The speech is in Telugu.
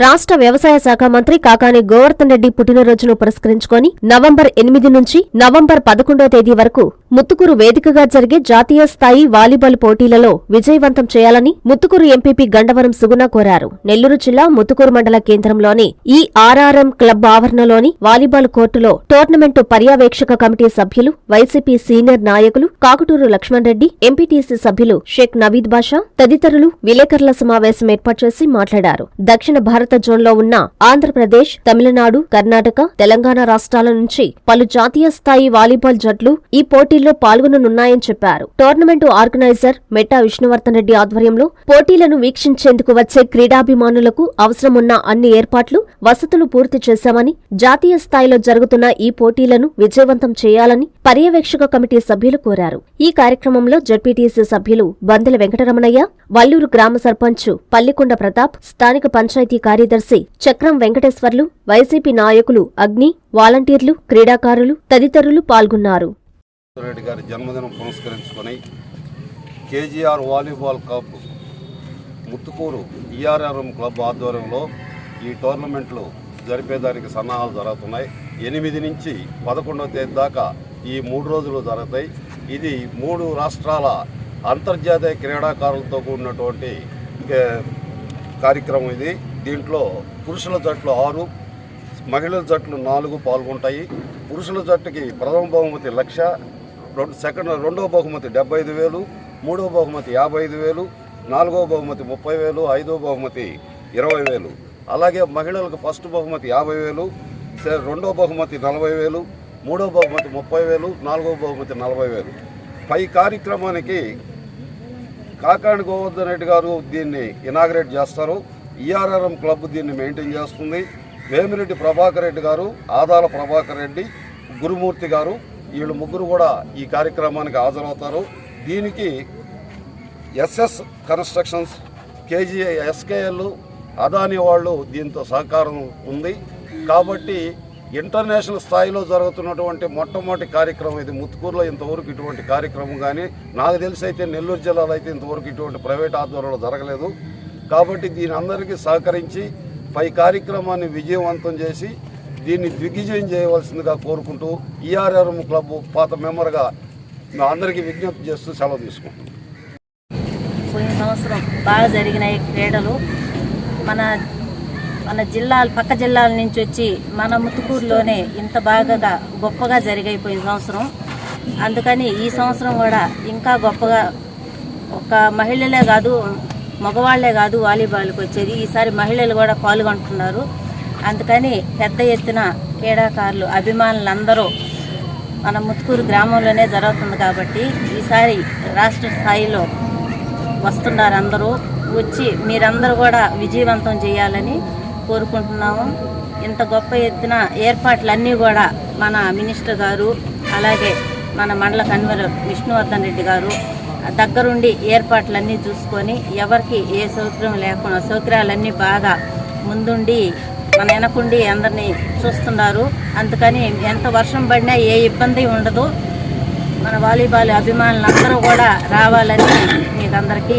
రాష్ట్ర వ్యవసాయ శాఖ మంత్రి కాకాని గోవర్ధన్ రెడ్డి పుట్టినరోజును పురస్కరించుకొని నవంబర్ ఎనిమిది నుంచి నవంబర్ పదకొండో తేదీ వరకు ముత్తుకూరు వేదికగా జరిగే జాతీయ స్థాయి వాలీబాల్ పోటీలలో విజయవంతం చేయాలని ముత్తుకూరు ఎంపీపీ గండవరం సుగుణ కోరారు. నెల్లూరు జిల్లా ముత్తుకూరు మండల కేంద్రంలోని ఈ ఆర్ఆర్ఎం క్లబ్ ఆవరణలోని వాలీబాల్ కోర్టులో టోర్నమెంటు పర్యవేక్షక కమిటీ సభ్యులు వైసీపీ సీనియర్ నాయకులు కాకుటూరు లక్ష్మణ్ రెడ్డి ఎంపీటీసీ సభ్యులు షేక్ నవీద్ బాషా తదితరులు విలేకరుల సమావేశం ఏర్పాటు చేసి మాట్లాడారు. దక్షిణ భారత జోన్లో ఉన్న ఆంధ్రప్రదేశ్ తమిళనాడు కర్ణాటక తెలంగాణ రాష్ట్రాల నుంచి పలు జాతీయ స్థాయి వాలీబాల్ జట్లు ఈ పోటీల్లో పాల్గొననున్నాయని చెప్పారు. టోర్నమెంట్ ఆర్గనైజర్ మెట్టా విష్ణువర్ధన్ రెడ్డి ఆధ్వర్యంలో పోటీలను వీక్షించేందుకు వచ్చే క్రీడాభిమానులకు అవసరమున్న అన్ని ఏర్పాట్లు వసతులు పూర్తి చేశామని జాతీయ స్థాయిలో జరుగుతున్న ఈ పోటీలను విజయవంతం చేయాలని పర్యవేక్షక కమిటీ సభ్యులు కోరారు. ఈ కార్యక్రమంలో జడ్పీటీసీ సభ్యులు బందెల వెంకటరమణయ్య వల్లూరు గ్రామ సర్పంచ్ పల్లికొండ ప్రతాప్ స్థానిక పంచాయతీ కార్యదర్శి చక్రం వెంకటేశ్వర్లు వైసీపీ నాయకులు అగ్ని వాలంటీర్లు క్రీడాకారులు తదితరులు పాల్గొన్నారు. గారి జన్మదినం పురస్కరించుకొని KGR volleyball club Muthukur ERRM club ఆధ్వర్యంలో ఈ టోర్నమెంట్లు జరిపేదానికి సన్నాహాలు జరుగుతున్నాయి. ఎనిమిది నుంచి పదకొండవ తేదీ దాకా ఈ మూడు రోజులు జరుగుతాయి. ఇది మూడు రాష్ట్రాల అంతర్జాతీయ క్రీడాకారులతో కూడినటువంటి కార్యక్రమం ఇది. దీంట్లో పురుషుల జట్లు ఆరు మహిళల జట్లు నాలుగు పాల్గొంటాయి. పురుషుల జట్టుకి ప్రథమ బహుమతి లక్ష రెండు సెకండ్ రెండవ బహుమతి డెబ్బై ఐదు వేలు మూడవ బహుమతి యాభై ఐదు వేలు నాలుగవ బహుమతి ముప్పై వేలు ఐదవ బహుమతి ఇరవై వేలు. అలాగే మహిళలకు ఫస్ట్ బహుమతి యాభై వేలు రెండవ బహుమతి నలభై వేలు మూడవ బహుమతి ముప్పై వేలు నాలుగవ బహుమతి నలభై వేలు. పై కార్యక్రమానికి కాకాణి గోవర్ధన్ రెడ్డి గారు దీన్ని ఇనాగ్రేట్ చేస్తారు. ఈఆర్ఆర్ఎం క్లబ్ దీన్ని మెయింటైన్ చేస్తుంది. వేమిరెడ్డి ప్రభాకర్ రెడ్డి గారు ఆదాల ప్రభాకర్ రెడ్డి గురుమూర్తి గారు వీళ్ళు ముగ్గురు కూడా ఈ కార్యక్రమానికి హాజరవుతారు. దీనికి SS constructions KG SKL Adani వాళ్ళు దీంతో సహకారం ఉంది. కాబట్టి ఇంటర్నేషనల్ స్థాయిలో జరుగుతున్నటువంటి మొట్టమొదటి కార్యక్రమం ఇది. ముత్తుకూరులో ఇంతవరకు ఇటువంటి కార్యక్రమం కానీ నాకు తెలిసి అయితే నెల్లూరు జిల్లాలో అయితే ఇంతవరకు ఇటువంటి ప్రైవేట్ ఆధ్వర్యంలో జరగలేదు. కాబట్టి దీని అందరికీ సహకరించి పై కార్యక్రమాన్ని విజయవంతం చేసి దీన్ని దిగ్విజయం చేయవలసిందిగా కోరుకుంటూ ఈఆర్ఆర్ఎం క్లబ్ పాత మెంబర్గా అందరికీ విజ్ఞప్తి చేస్తూ సెలవు తీసుకుంటున్నాం పోయిన సంవత్సరం బాగా జరిగినాయి క్రీడలు. మన మన జిల్లాల పక్క జిల్లాల నుంచి వచ్చి మన ముత్తుకూరులోనే ఇంత బాగా గొప్పగా జరిగాయి పోయిన సంవత్సరం. అందుకని ఈ సంవత్సరం కూడా ఇంకా గొప్పగా ఒక మహిళలే కాదు మగవాళ్ళే కాదు వాలీబాల్కి వచ్చేది. ఈసారి మహిళలు కూడా పాల్గొంటున్నారు. అందుకని పెద్ద ఎత్తున క్రీడాకారులు అభిమానులందరూ మన ముత్తుకూరు గ్రామంలోనే జరుగుతుంది కాబట్టి ఈసారి రాష్ట్ర స్థాయిలో వస్తున్నారు అందరూ. వచ్చి మీరందరూ కూడా విజయవంతం చేయాలని కోరుకుంటున్నాము. ఇంత గొప్ప ఎత్తున ఏర్పాట్లన్నీ కూడా మన మినిస్టర్ గారు అలాగే మన మండల కన్వీనర్ విష్ణువర్ధన్ రెడ్డి గారు దగ్గరుండి ఏర్పాట్లన్నీ చూసుకొని ఎవరికి ఏ సౌకర్యం లేకుండా సౌకర్యాలన్నీ బాగా ముందుండి మన వెనకుండి అందరినీ చూస్తున్నారు. అందుకని ఎంత వర్షం పడినా ఏ ఇబ్బంది ఉండదు. మన వాలీబాల్ అభిమానులందరూ కూడా రావాలని మీకు అందరికీ